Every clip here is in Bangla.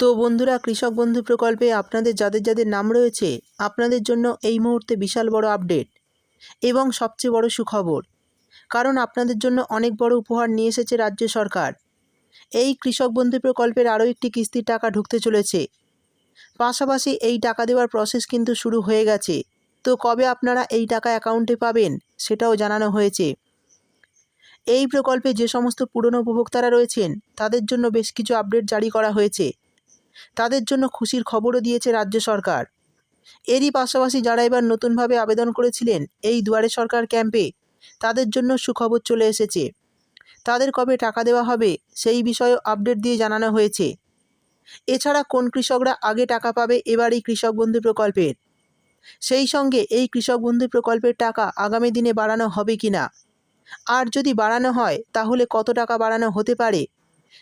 তো বন্ধুরা, কৃষক বন্ধু প্রকল্পে আপনাদের যাদের যাদের নাম রয়েছে, আপনাদের জন্য এই মুহূর্তে বিশাল বড় আপডেট এবং সবচেয়ে বড় সুখবর। কারণ আপনাদের জন্য অনেক বড় উপহার নিয়ে এসেছে রাজ্য সরকার। এই কৃষক বন্ধু প্রকল্পের আরও একটি কিস্তির টাকা ঢুকতে চলেছে। পাশাপাশি এই টাকা দেওয়ার প্রসেস কিন্তু শুরু হয়ে গেছে। তো কবে আপনারা এই টাকা অ্যাকাউন্টে পাবেন, সেটাও জানানো হয়েছে। এই প্রকল্পে যে সমস্ত পুরনো উপভোক্তারা রয়েছেন, তাদের জন্য বেশ কিছু আপডেট জারি করা হয়েছে। তাদের জন্য খুশির খবরও দিয়েছে রাজ্য সরকার। এরই পাশাপাশি যারা এবার নতুনভাবে আবেদন করেছিলেন এই দুয়ারে সরকার ক্যাম্পে, তাদের জন্য সুখবর চলে এসেছে। তাদের কবে টাকা দেওয়া হবে সেই বিষয়েও আপডেট দিয়ে জানানো হয়েছে। এছাড়া কোন কৃষকরা আগে টাকা পাবে এবার এই কৃষক বন্ধু প্রকল্পের? সেই সঙ্গে এই কৃষক বন্ধু প্রকল্পের টাকা আগামী দিনে বাড়ানো হবে কি না আর যদি বাড়ানো হয়, তাহলে কত টাকা বাড়ানো হতে পারে?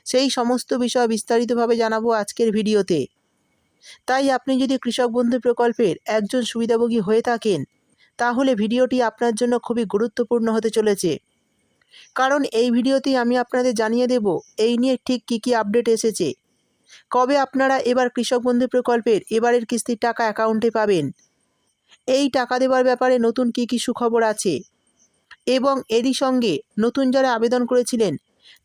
সেই সমস্ত বিষয় বিস্তারিতভাবে জানাব আজকের ভিডিওতে। তাই আপনি যদি কৃষক বন্ধু প্রকল্পের একজন সুবিধাভোগী হয়ে থাকেন, তাহলে ভিডিওটি আপনার জন্য খুবই গুরুত্বপূর্ণ হতে চলেছে। কারণ এই ভিডিওতেই আমি আপনাদের জানিয়ে দেব এই নিয়ে ঠিক কী কী আপডেট এসেছে। কবে আপনারা এবার কৃষক বন্ধু প্রকল্পের এবারের কিস্তির টাকা অ্যাকাউন্টে পাবেন? এই টাকা দেওয়ার ব্যাপারে নতুন কী কী সুখবর আছে? এবং এরই সঙ্গে নতুন যারা আবেদন করেছিলেন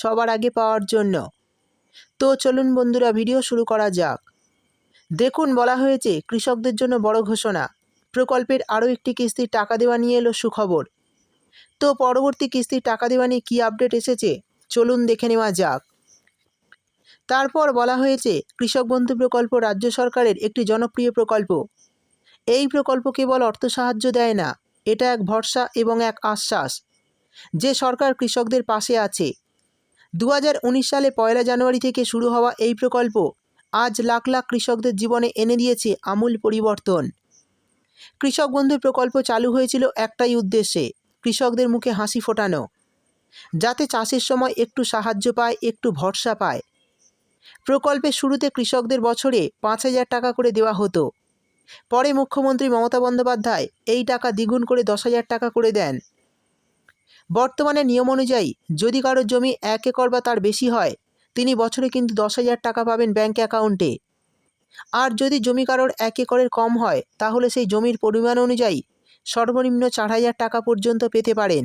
সবার আগে পাওয়ার জন্য। তো চলুন বন্ধুরা, ভিডিও শুরু করা যাক। দেখুন, বলা হয়েছে, কৃষকদের জন্য বড় ঘোষণা। প্রকল্পের আরও একটি কিস্তির টাকা দেওয়া নিয়ে এলো সুখবর। তো পরবর্তী কিস্তির টাকা দেওয়া নিয়ে কী আপডেট এসেছে? চলুন দেখে নেওয়া যাক। তারপর বলা হয়েছে, কৃষক বন্ধু প্রকল্প রাজ্য সরকারের একটি জনপ্রিয় প্রকল্প। এই প্রকল্প কেবল অর্থ সাহায্য দেয় না, এটা এক ভরসা এবং এক আশ্বাস। যে সরকার কৃষকদের পাশে আছে দু হাজার উনিশ সালে পয়লা জানুয়ারি থেকে শুরু হওয়া এই প্রকল্প আজ লাখ লাখ কৃষকদের জীবনে এনে দিয়েছে আমূল পরিবর্তন। কৃষক বন্ধু প্রকল্প চালু হয়েছিল একটাই উদ্দেশ্যে, কৃষকদের মুখে হাসি ফোটানো, যাতে চাষের সময় একটু সাহায্য পায়, একটু ভরসা পায়। প্রকল্পের শুরুতে কৃষকদের বছরে পাঁচ হাজার টাকা করে দেওয়া হতো। পরে মুখ্যমন্ত্রী মমতা বন্দ্যোপাধ্যায় এই টাকা দ্বিগুণ করে দশ হাজার টাকা করে দেন। বর্তমানে নিয়ম অনুযায়ী যদি কারোর জমি এক একর বা তার বেশি হয়, তিনি বছরে কিন্তু দশ হাজার টাকা পাবেন ব্যাঙ্ক অ্যাকাউন্টে। আর যদি জমি কারোর এক একরের কম হয়, তাহলে সেই জমির পরিমাণ অনুযায়ী সর্বনিম্ন চার হাজার টাকা পর্যন্ত পেতে পারেন।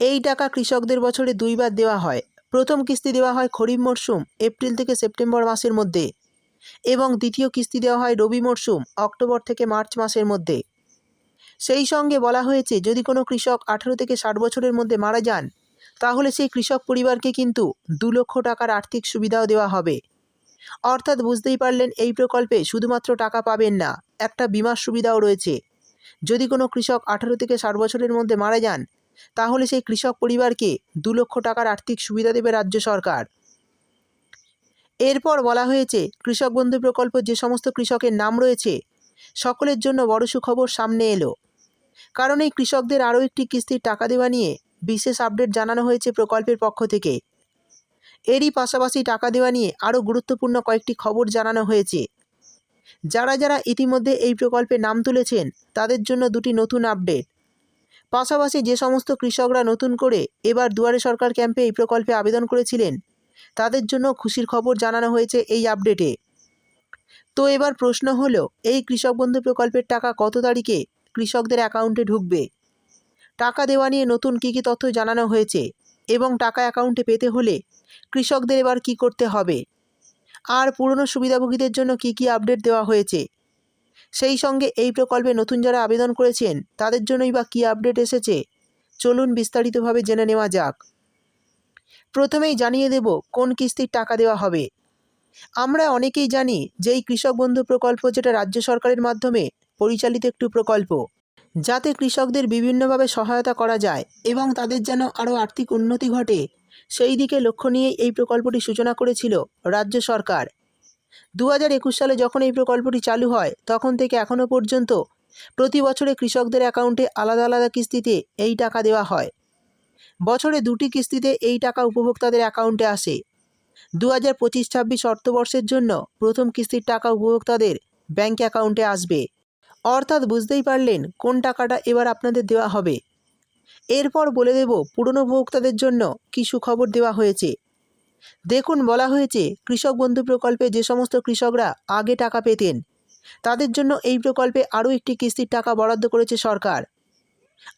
এই টাকা কৃষকদের বছরে দুইবার দেওয়া হয়। প্রথম কিস্তি দেওয়া হয় খরিফ মরশুম এপ্রিল থেকে সেপ্টেম্বর মাসের মধ্যে এবং দ্বিতীয় কিস্তি দেওয়া হয় রবি মরশুম অক্টোবর থেকে মার্চ মাসের মধ্যে। সেই সঙ্গে বলা হয়েছে, যদি কোনো কৃষক আঠারো থেকে ষাট বছরের মধ্যে মারা যান, তাহলে সেই কৃষক পরিবারকে কিন্তু দু লক্ষ টাকার আর্থিক সুবিধাও দেওয়া হবে। অর্থাৎ বুঝতেই পারলেন এই প্রকল্পে শুধুমাত্র টাকা পাবেন না, একটা বিমার সুবিধাও রয়েছে। যদি কোনো কৃষক আঠারো থেকে ষাট বছরের মধ্যে মারা যান, তাহলে সেই কৃষক পরিবারকে দু লক্ষ টাকার আর্থিক সুবিধা দেবে রাজ্য সরকার। এরপর বলা হয়েছে, কৃষক বন্ধু প্রকল্প যে সমস্ত কৃষকের নাম রয়েছে, সকলের জন্য বড় সুখবর সামনে এলো। কারণ এই কৃষকদের আরও একটি কিস্তির টাকা দেওয়া নিয়ে বিশেষ আপডেট জানানো হয়েছে প্রকল্পের পক্ষ থেকে। এরই পাশাপাশি টাকা দেওয়া নিয়ে আরও গুরুত্বপূর্ণ কয়েকটি খবর জানানো হয়েছে। যারা যারা ইতিমধ্যে এই প্রকল্পে নাম তুলেছেন, তাদের জন্য দুটি নতুন আপডেট। পাশাপাশি যে সমস্ত কৃষকরা নতুন করে এবার দুয়ারে সরকার ক্যাম্পে এই প্রকল্পে আবেদন করেছিলেন, তাদের জন্য খুশির খবর জানানো হয়েছে এই আপডেটে। তো এবার প্রশ্ন হলো, এই কৃষক বন্ধু প্রকল্পের টাকা কত তারিখে কৃষকদের অ্যাকাউন্টে ঢুকবে। টাকা দেওয়া নিয়ে নতুন কী কী তথ্য জানানো হয়েছে এবং টাকা অ্যাকাউন্টে পেতে হলে কৃষকদের এবার কি করতে হবে? আর পুরনো সুবিধাভোগীদের জন্য কি কি আপডেট দেওয়া হয়েছে? সেই সঙ্গে এই প্রকল্পে নতুন যারা আবেদন করেছেন, তাদের জন্যই বা কী আপডেট এসেছে? চলুন বিস্তারিতভাবে জেনে নেওয়া যাক। প্রথমেই জানিয়ে দেব কোন কিস্তির টাকা দেওয়া হবে। আমরা অনেকেই জানি যে এই কৃষক বন্ধু প্রকল্প যেটা রাজ্য সরকারের মাধ্যমে পরিচালিত একটি প্রকল্প, যাতে কৃষকদের বিভিন্নভাবে সহায়তা করা যায় এবং তাদের যেন আরও আর্থিক উন্নতি ঘটে। সেই দিকে লক্ষ্য নিয়েই এই প্রকল্পটি সূচনা করেছিল রাজ্য সরকার। দু হাজার একুশ সালে যখন এই প্রকল্পটি চালু হয়, তখন থেকে এখনও পর্যন্ত প্রতি বছরে কৃষকদের অ্যাকাউন্টে আলাদা আলাদা কিস্তিতে এই টাকা দেওয়া হয়। বছরে দুটি কিস্তিতে এই টাকা উপভোক্তাদের অ্যাকাউন্টে আসে। দু হাজার পঁচিশ ছাব্বিশ অর্থবর্ষের জন্য প্রথম কিস্তির টাকা উপভোক্তাদের ব্যাঙ্ক অ্যাকাউন্টে আসবে। অর্থাৎ বুঝতেই পারলেন কোন টাকাটা এবার আপনাদের দেওয়া হবে। এরপর বলে দেব পুরনো উপভোক্তাদের জন্য কী সুখবর দেওয়া হয়েছে। দেখুন বলা হয়েছে, কৃষক বন্ধু প্রকল্পে যে সমস্ত কৃষকরা আগে টাকা পেতেন, তাদের জন্য এই প্রকল্পে আরও একটি কিস্তির টাকা বরাদ্দ করেছে সরকার।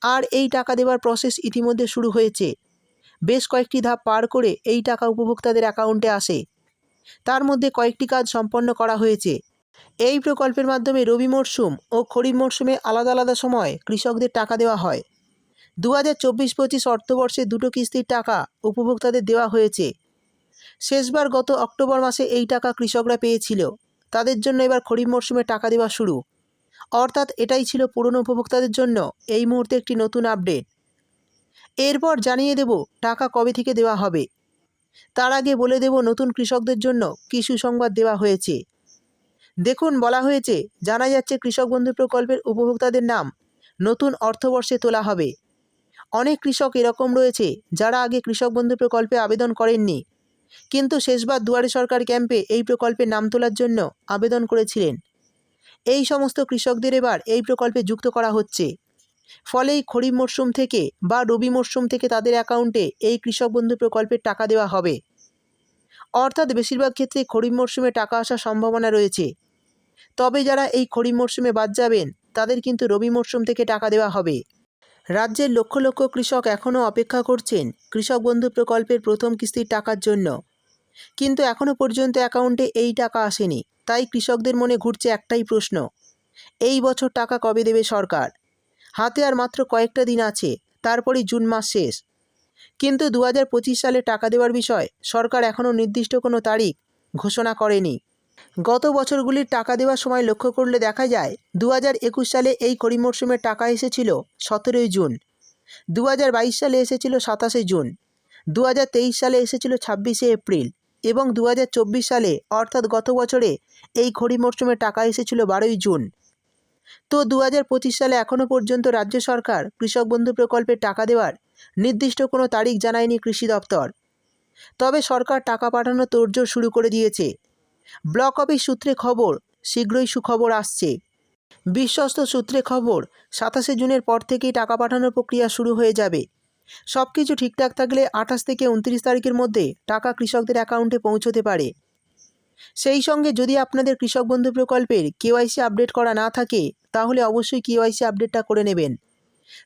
আর এই টাকা দেওয়ার প্রসেস ইতিমধ্যে শুরু হয়েছে। বেশ কয়েকটি ধাপ পার করে এই টাকা উপভোক্তাদের অ্যাকাউন্টে আসে। তার মধ্যে কয়েকটি কাজ সম্পন্ন করা হয়েছে। এই প্রকল্পের মাধ্যমে রবি মরশুম ও খরিফ মরশুমে আলাদা আলাদা সময় কৃষকদের টাকা দেওয়া হয়। দু হাজার চব্বিশ পঁচিশ অর্থবর্ষে দুটো কিস্তির টাকা উপভোক্তাদের দেওয়া হয়েছে। শেষবার গত অক্টোবর মাসে এই টাকা কৃষকরা পেয়েছিল। তাদের জন্য এবার খরিফ মরশুমে টাকা দেওয়া শুরু। অর্থাৎ এটাই ছিল পুরনো উপভোক্তাদের জন্য এই মুহূর্তে একটি নতুন আপডেট। এরপর জানিয়ে দেব টাকা কবে থেকে দেওয়া হবে। তার আগে বলে দেব নতুন কৃষকদের জন্য কী সুসংবাদ দেওয়া হয়েছে। দেখুন, বলা হয়েছে, জানা যাচ্ছে কৃষক বন্ধু প্রকল্পের উপভোক্তাদের নাম নতুন অর্থবর্ষে তোলা হবে। অনেক কৃষক এরকম রয়েছে, যারা আগে কৃষক বন্ধু প্রকল্পে আবেদন করেননি। কিন্তু শেষবার দুয়ারে সরকার ক্যাম্পে এই প্রকল্পে নাম তোলার জন্য আবেদন করেছিলেন। এই সমস্ত কৃষকদের এবার এই প্রকল্পে যুক্ত করা হচ্ছে। ফলে এই খরিফ মরশুম থেকে বা রবি মরশুম থেকে তাদের অ্যাকাউন্টে এই কৃষক বন্ধু প্রকল্পের টাকা দেওয়া হবে। অর্থাৎ বেশিরভাগ ক্ষেত্রে খরিফ মরশুমে টাকা আসার সম্ভাবনা রয়েছে। তবে যারা এই খরিফ মরশুমে বাদ যাবেন, তাদের কিন্তু রবি মরশুম থেকে টাকা দেওয়া হবে। রাজ্যের লক্ষ লক্ষ কৃষক এখনও অপেক্ষা করছেন কৃষক বন্ধু প্রকল্পের প্রথম কিস্তির টাকার জন্য। কিন্তু এখনও পর্যন্ত অ্যাকাউন্টে এই টাকা আসেনি, তাই কৃষকদের মনে ঘুরছে একটাই প্রশ্ন, এই বছর টাকা কবে দেবে সরকার? হাতে আর মাত্র কয়েকটা দিন আছে, তারপরই জুন মাস শেষ। কিন্তু দু হাজার পঁচিশ সালে টাকা দেওয়ার বিষয় সরকার এখনও নির্দিষ্ট কোনো তারিখ ঘোষণা করেনি। গত বছরগুলির টাকা দেওয়ার সময় লক্ষ্য করলে দেখা যায় দু হাজার একুশ সালে এই খরিফ মরশুমের টাকা এসেছিল সতেরোই জুন। দু হাজার বাইশ সালে এসেছিল সাতাশে জুন। দু হাজার তেইশ সালে এসেছিল ছাব্বিশে এপ্রিল। এবং দু হাজার চব্বিশ সালে, অর্থাৎ গত বছরে, এই খরিফ মরশুমে টাকা এসেছিল বারোই জুন। তো দু হাজার পঁচিশ সালে এখনও পর্যন্ত রাজ্য সরকার কৃষক বন্ধু প্রকল্পে টাকা দেওয়ার নির্দিষ্ট কোনো তারিখ জানায়নি কৃষি দপ্তর। তবে সরকার টাকা পাঠানো তোড়জোড় শুরু করে দিয়েছে। ব্লক অফিস সূত্রে খবর, শীঘ্রই সুখবর আসছে। বিশ্বস্ত সূত্রে খবর, সাতাশে জুনের পর থেকেই টাকা পাঠানোর প্রক্রিয়া শুরু হয়ে যাবে। সব কিছু ঠিকঠাক থাকলে আঠাশ থেকে উনত্রিশ তারিখের মধ্যে টাকা কৃষকদের অ্যাকাউন্টে পৌঁছতে পারে। সেই সঙ্গে যদি আপনাদের কৃষক বন্ধু প্রকল্পের কেওয়াইসি আপডেট করা না থাকে, তাহলে অবশ্যই কেওয়াইসি আপডেটটা করে নেবেন।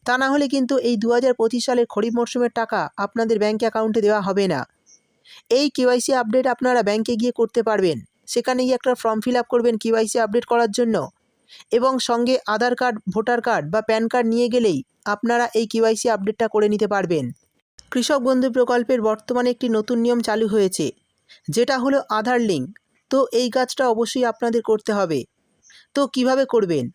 তা না হলে কিন্তু এই দু হাজার পঁচিশ সালের খরিফ মরশুমের টাকা আপনাদের ব্যাঙ্ক অ্যাকাউন্টে দেওয়া হবে না। এই কেওয়াইসি আপডেট আপনারা ব্যাংকে গিয়ে করতে পারবেন। সেখানে গিয়ে একটা ফর্ম ফিল আপ করবেন কেওয়াইসি আপডেট করার জন্য। এবং সঙ্গে আধার কার্ড, ভোটার কার্ড বা প্যান কার্ড নিয়ে গেলেই আপনারা এই কেওয়াইসি আপডেটটা করে নিতে পারবেন। কৃষক বন্ধু প্রকল্পের বর্তমানে একটি নতুন নিয়ম চালু হয়েছে, যেটা হলো আধার লিঙ্ক। তো এই কাজটা অবশ্যই আপনাদের করতে হবে। তো কীভাবে করবেন?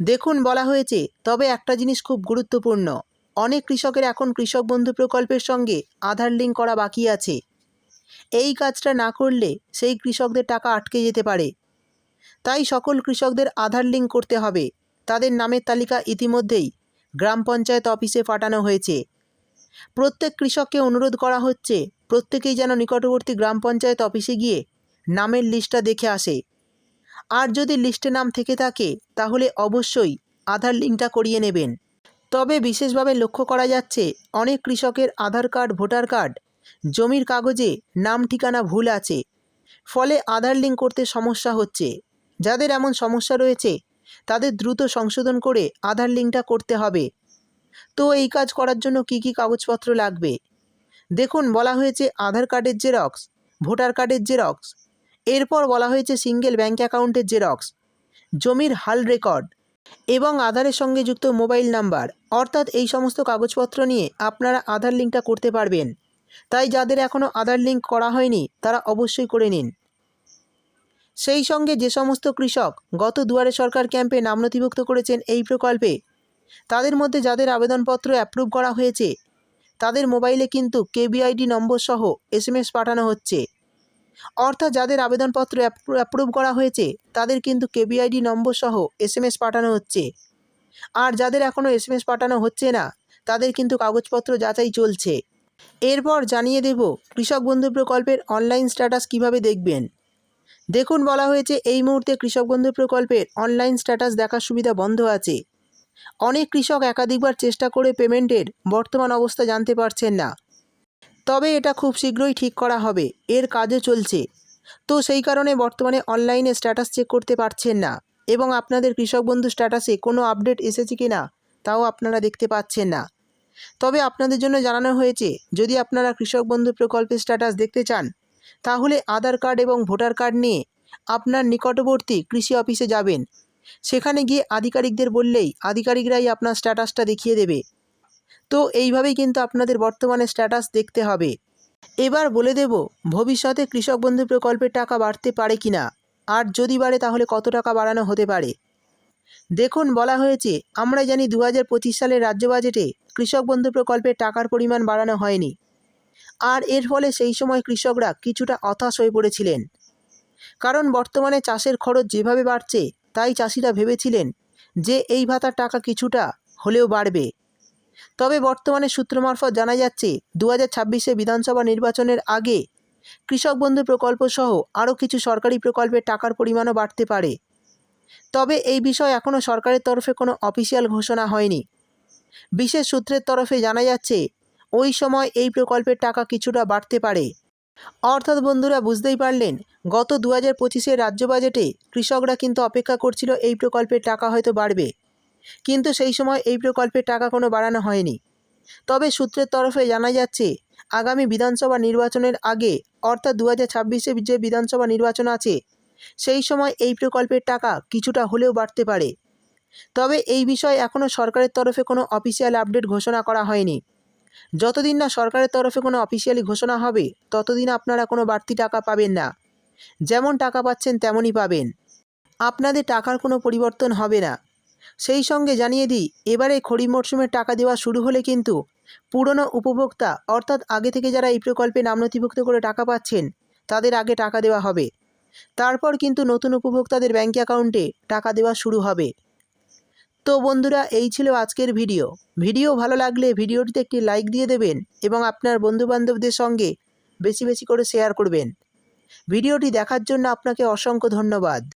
দেখুন, বলা হয়েছে, তবে একটা জিনিস খুব গুরুত্বপূর্ণ। অনেক কৃষকের এখন কৃষক বন্ধু প্রকল্পের সঙ্গে আধার লিঙ্ক করা বাকি আছে। এই কাজটা না করলে সেই কৃষকদের টাকা আটকে যেতে পারে। তাই সকল কৃষকদের আধার লিঙ্ক করতে হবে। তাদের নামের তালিকা ইতিমধ্যেই গ্রাম পঞ্চায়েত অফিসে পাঠানো হয়েছে। প্রত্যেক কৃষককে অনুরোধ করা হচ্ছে, প্রত্যেকেই যেন নিকটবর্তী গ্রাম পঞ্চায়েত অফিসে গিয়ে নামের লিস্টটা দেখে আসে। আর যদি লিস্টে নাম থেকে থাকে, তাহলে অবশ্যই আধার লিঙ্কটা করিয়ে নেবেন। তবে বিশেষভাবে লক্ষ্য করা যাচ্ছে, অনেক কৃষকের আধার কার্ড, ভোটার কার্ড, জমির কাগজে নাম ঠিকানা ভুল আছে। ফলে আধার লিঙ্ক করতে সমস্যা হচ্ছে। যাদের এমন সমস্যা রয়েছে, তাদের দ্রুত সংশোধন করে আধার লিঙ্কটা করতে হবে। তো এই কাজ করার জন্য কি কি কাগজপত্র লাগবে? দেখুন, বলা হয়েছে আধার কার্ডের জেরক্স, ভোটার কার্ডের জেরক্স এরপর বলা হয়েছে সিঙ্গেল ব্যাঙ্ক অ্যাকাউন্টের জেরক্স জমির হাল রেকর্ড এবং আধারের সঙ্গে যুক্ত মোবাইল নাম্বার অর্থাৎ এই সমস্ত কাগজপত্র নিয়ে আপনারা আধার লিঙ্কটা করতে পারবেন। তাই যাদের এখনও আধার লিঙ্ক করা হয়নি, তারা অবশ্যই করে নিন। সেই সঙ্গে যে সমস্ত কৃষক গত দুয়ারে সরকার ক্যাম্পে নাম নথিভুক্ত করেছেন এই প্রকল্পে, তাদের মধ্যে যাদের আবেদনপত্র অ্যাপ্রুভ করা হয়েছে, তাদের মোবাইলে কিন্তু কেবিআইডি নম্বর সহ এসএমএস পাঠানো হচ্ছে। অর্থাৎ যাদের আবেদনপত্র অ্যাপ্রুভ করা হয়েছে, তাদের কিন্তু কেবিআইডি নম্বর সহ এসএমএস পাঠানো হচ্ছে। আর যাদের এখনও এসএমএস পাঠানো হচ্ছে না, তাদের কিন্তু কাগজপত্র যাচাই চলছে। এরপর জানিয়ে দেব কৃষক বন্ধু প্রকল্পের অনলাইন স্ট্যাটাস কীভাবে দেখবেন। দেখুন, বলা হয়েছে এই মুহূর্তে কৃষক বন্ধু প্রকল্পের অনলাইন স্ট্যাটাস দেখার সুবিধা বন্ধ আছে। অনেক কৃষক একাধিকবার চেষ্টা করে পেমেন্টের বর্তমান অবস্থা জানতে পারছেন না। তবে এটা খুব শীঘ্রই ঠিক করা হবে। এর কাজও চলছে। তো সেই কারণে বর্তমানে অনলাইনে স্ট্যাটাস চেক করতে পারছেন না। এবং আপনাদের কৃষক বন্ধু স্ট্যাটাসে কোনো আপডেট এসেছে কি না তাও আপনারা দেখতে পাচ্ছেন না। তবে আপনাদের জন্য জানানো হয়েছে, যদি আপনারা কৃষক বন্ধু প্রকল্পের স্ট্যাটাস দেখতে চান, তাহলে আধার কার্ড এবং ভোটার কার্ড নিয়ে আপনার নিকটবর্তী কৃষি অফিসে যাবেন। সেখানে গিয়ে আধিকারিকদের বললেই আধিকারিকরাই আপনার স্ট্যাটাসটা দেখিয়ে দেবে। তো এইভাবেই কিন্তু আপনাদের বর্তমানে স্ট্যাটাস দেখতে হবে। এবার বলে দেব, ভবিষ্যতে কৃষক বন্ধু প্রকল্পের টাকা বাড়তে পারে কি না আর যদি বাড়ে, তাহলে কত টাকা বাড়ানো হতে পারে? দেখুন, বলা হয়েছে আমরা জানি দু হাজার পঁচিশ সালের রাজ্য বাজেটে কৃষক বন্ধু প্রকল্পের টাকার পরিমাণ বাড়ানো হয়নি। আর এর ফলে সেই সময় কৃষকরা কিছুটা হতাশ হয়ে পড়েছিলেন। কারণ বর্তমানে চাষের খরচ যেভাবে বাড়ছে, তাই চাষিরা ভেবেছিলেন যে এই ভাতার টাকা কিছুটা হলেও বাড়বে। তবে বর্তমানে সূত্র মারফত জানা যাচ্ছে দু হাজার বিধানসভা নির্বাচনের আগে কৃষক বন্ধু প্রকল্প সহ আরও কিছু সরকারি প্রকল্পের টাকার পরিমাণও বাড়তে পারে। তবে এই বিষয়ে এখনও সরকারের তরফে কোনো অফিসিয়াল ঘোষণা হয়নি। বিশেষ সূত্রের তরফে জানা যাচ্ছে, ওই সময় এই প্রকল্পের টাকা কিছুটা বাড়তে পারে। অর্থাৎ বন্ধুরা বুঝতেই পারলেন, গত দু হাজার পঁচিশের রাজ্য বাজেটে কৃষকরা কিন্তু অপেক্ষা করছিল এই প্রকল্পের টাকা হয়তো বাড়বে। কিন্তু সেই সময় এই প্রকল্পের টাকা কোনো বাড়ানো হয়নি। তবে সূত্রের তরফে জানা যাচ্ছে, আগামী বিধানসভা নির্বাচনের আগে, অর্থাৎ দু হাজার ছাব্বিশে যে বিধানসভা নির্বাচন আছে, সেই সময় এই প্রকল্পের টাকা কিছুটা হলেও বাড়তে পারে। তবে এই বিষয়ে এখনও সরকারের তরফে কোনো অফিসিয়াল আপডেট ঘোষণা করা হয়নি। যতদিন না সরকারের তরফে কোনো অফিসিয়ালি ঘোষণা হবে, ততদিন আপনারা কোনো বাড়তি টাকা পাবেন না। যেমন টাকা পাচ্ছেন তেমনই পাবেন। আপনাদের টাকার কোনো পরিবর্তন হবে না। সেই সঙ্গে জানিয়ে দিই, এবারে খরিফ মরশুমের টাকা দেওয়া শুরু হলে কিন্তু পুরনো উপভোক্তা, অর্থাৎ আগে থেকে যারা এই প্রকল্পে নাম নথিভুক্ত করে টাকা পাচ্ছেন, তাদের আগে টাকা দেওয়া হবে। তারপর কিন্তু নতুন উপভোক্তাদের ব্যাঙ্ক অ্যাকাউন্টে টাকা দেওয়া শুরু হবে। তো বন্ধুরা, এই ছিল আজকের ভিডিও। ভিডিও ভালো লাগলে ভিডিওটিতে একটি লাইক দিয়ে দেবেন এবং আপনার বন্ধুবান্ধবদের সঙ্গে বেশি বেশি করে শেয়ার করবেন। ভিডিওটি দেখার জন্য আপনাকে অসংখ্য ধন্যবাদ।